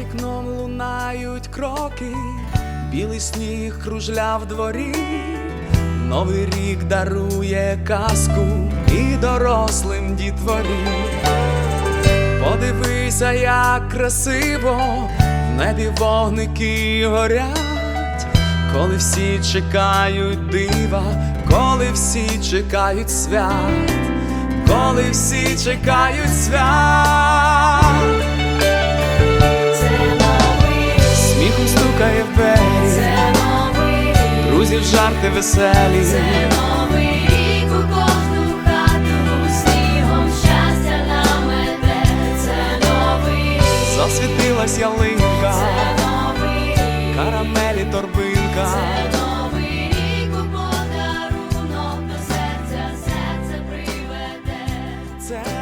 вікном лунають кроки, білий сніг кружля в дворі, Новий рік дарує казку і дорослим дітворі. Подивися, як красиво в небі вогники горять, коли всі чекають дива, коли всі чекають свят, коли всі чекають свят. Друзів жарти веселі. це новий рік у кожну хату снігом щастя намете. Це новий рік, Засвітилась ялинка, це новий рік, карамелі торбинка. це новий рік у подарунок до серця серце приведе. Це.